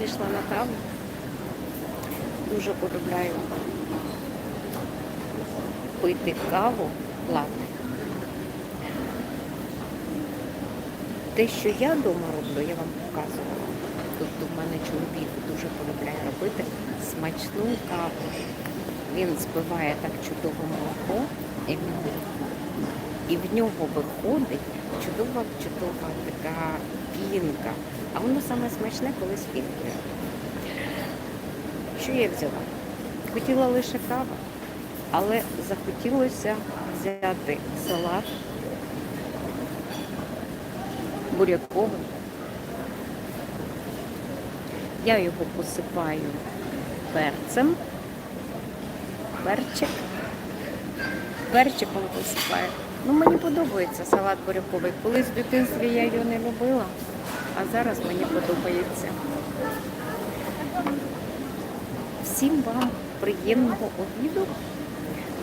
зійшла на каву. Дуже полюбляю пити каву латте. Те, що я вдома роблю, я вам показувала. Тобто в мене чоловік дуже полюбляє робити смачну каву. Він збиває так чудово молоко, і в нього, і в нього виходить чудова, чудова така пінка. А воно саме смачне, коли з. Що я взяла? Хотіла лише кава, але захотілося взяти салат буряковий. Я його посипаю перцем. Перчик. Перчиком посипаю. Ну, мені подобається салат буряковий. Колись в дитинстві я його не любила, а зараз мені подобається. Всім вам приємного обіду.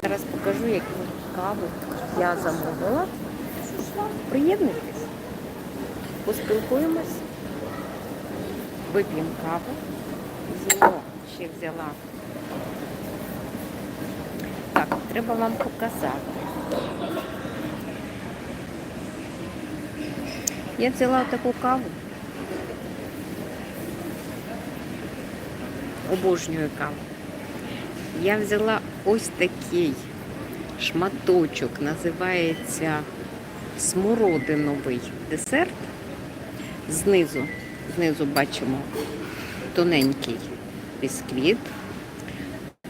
Зараз покажу, яку каву я замовила. Приєднуйтесь, поспілкуємось, вип'ємо каву. Зіно ще взяла. Так, треба вам показати. Я взяла таку каву. Обожнюю каву. Я взяла ось такий шматочок, називається смородиновий десерт. Знизу, знизу бачимо тоненький бісквіт.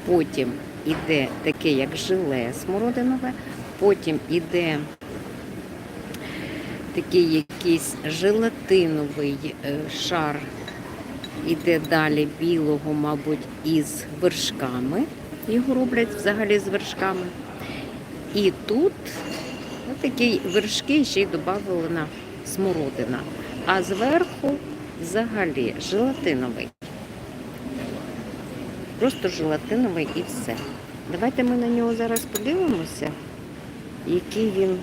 Потім іде таке, як желе смородинове, потім іде такий якийсь желатиновий е, шар, іде далі білого, мабуть, із вершками. Його роблять взагалі з вершками. І тут ну, такі вершки ще й додавали на смородина. А зверху взагалі желатиновий. Просто желатиновий і все. Давайте ми на нього зараз подивимося, який він.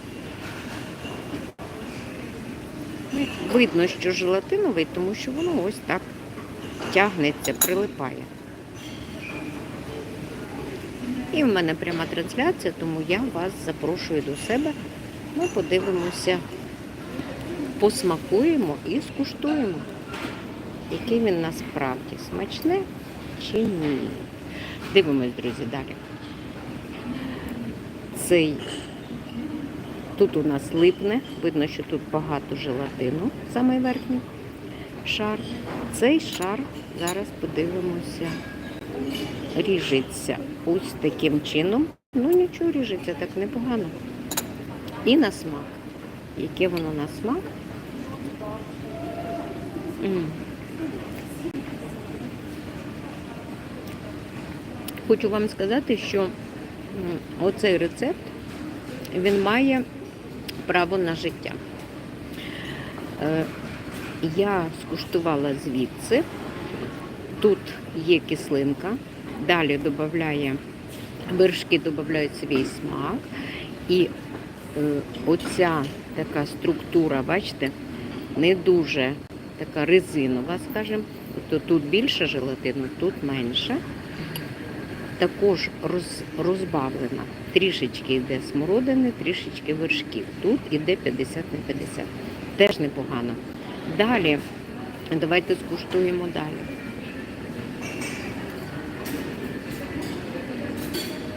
Ну, Видно, що желатиновий, тому що воно ось так тягнеться, прилипає. І в мене пряма трансляція, тому я вас запрошую до себе. Ми подивимося, посмакуємо і скуштуємо, який він насправді смачне чи ні. Дивимось, друзі, далі. Цей тут у нас липне, видно, що тут багато желатину, самий верхній шар. Цей шар зараз подивимося ріжеться ось таким чином. Ну нічого ріжеться так непогано. І на смак. Яке воно на смак? М. Хочу вам сказати, що оцей рецепт він має право на життя. Е, Я скуштувала звідси. Тут є кислинка, далі додає, вершки додають свій смак. І е, оця така структура, бачите, не дуже така резинова, скажімо. Тобто тут більше желатину, тут менше. Також роз, розбавлена. Трішечки йде смородини, трішечки вершків. Тут іде 50 на 50. Теж непогано. Далі, давайте скуштуємо далі.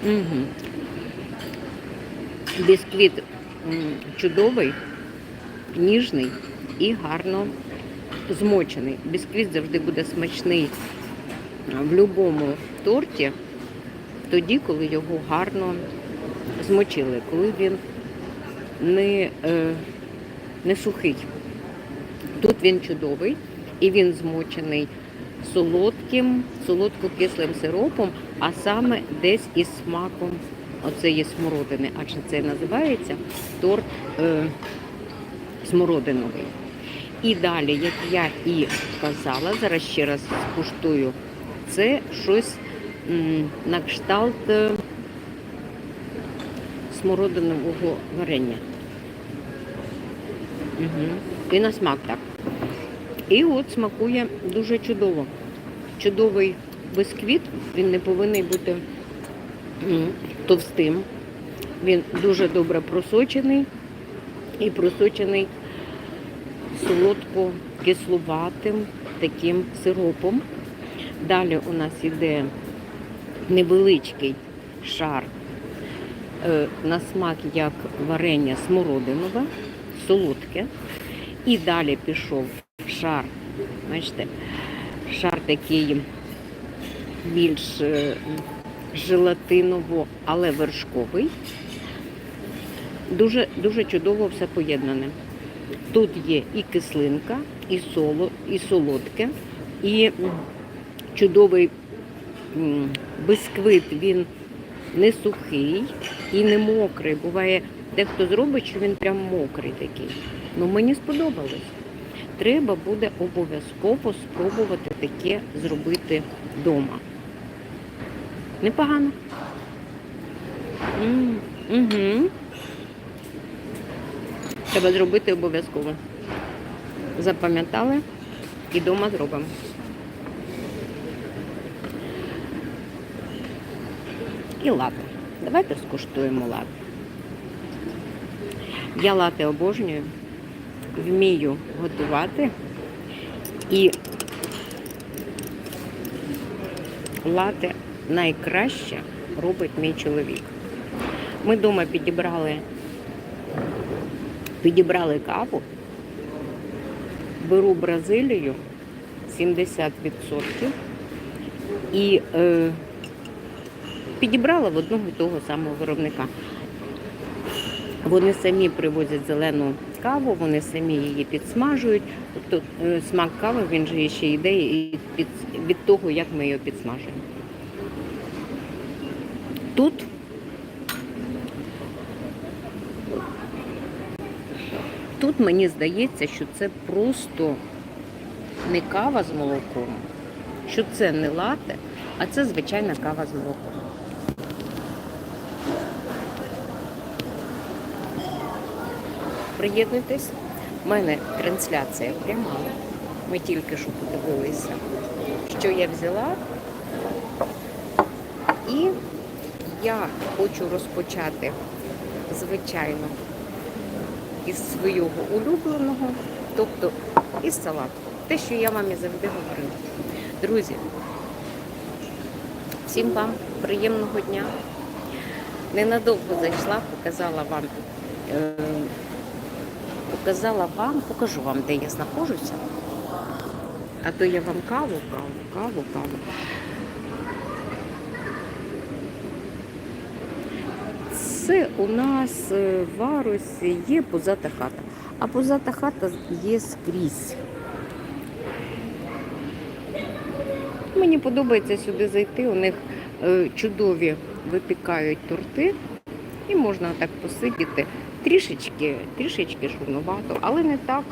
Угу. Бісквіт чудовий, ніжний і гарно змочений. Бісквіт завжди буде смачний в будь-якому торті, тоді, коли його гарно змочили, коли він не, е, не сухий. Тут він чудовий і він змочений солодким, солодко-кислим сиропом, а саме десь із смаком оцеї смородини. Адже це називається торт е, смородиновий. І далі, як я і казала, зараз ще раз скуштую, це щось на кшталт е, смородинового варення. Угу. І на смак так. І от смакує дуже чудово. Чудовий бисквіт, він не повинен бути товстим. Він дуже добре просочений і просочений солодко-кислуватим таким сиропом. Далі у нас йде невеличкий шар е, на смак як варення смородинове, солодке. І далі пішов шар, бачите, шар такий більш е, желатиново, але вершковий. Дуже, дуже чудово все поєднане. Тут є і кислинка, і соло, і солодке, і чудовий бисквит. Він не сухий і не мокрий. Буває, дехто зробить, що він прям мокрий такий. Ну мені сподобалось. Треба буде обов'язково спробувати таке зробити вдома. Непогано. Угу. Треба зробити обов'язково. Запам'ятали і вдома зробимо. І лати. Давайте скуштуємо лати. Я лати обожнюю, вмію готувати і лати найкраще робить мій чоловік. Ми вдома підібрали, підібрали каву, беру Бразилію 70% і е, підібрала в одного і того самого виробника. Вони самі привозять зелену каву, вони самі її підсмажують. Тобто е, смак кави він же ще йде і від, того, як ми її підсмажуємо. Тут Тут мені здається, що це просто не кава з молоком, що це не лате, а це звичайна кава з молоком. Приєднуйтесь. У мене трансляція пряма. Ми тільки що подивилися, що я взяла. І я хочу розпочати, звичайно, із свого улюбленого, тобто із салату. Те, що я вам і завжди говорила. Друзі, всім вам приємного дня. Ненадовго зайшла, показала вам, показала вам, покажу вам, де я знаходжуся. А то я вам каву, каву, каву, каву. Це у нас е, в Варусі є позата хата. А позата хата є скрізь. Мені подобається сюди зайти. У них е, чудові випікають торти, і можна так посидіти. Трішечки, трішечки шумновато, але не так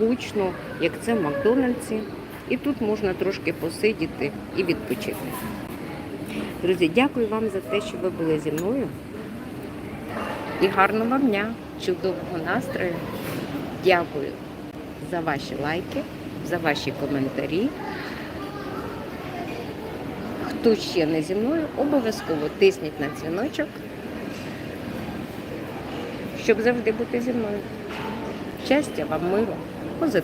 гучно, як це в Макдональдсі. І тут можна трошки посидіти і відпочити. Друзі, дякую вам за те, що ви були зі мною. І гарного вам дня, чудового настрою. Дякую за ваші лайки, за ваші коментарі. Хто ще не зі мною, обов'язково тисніть на дзвіночок, щоб завжди бути зі мною. Щастя вам, миру, позитиву.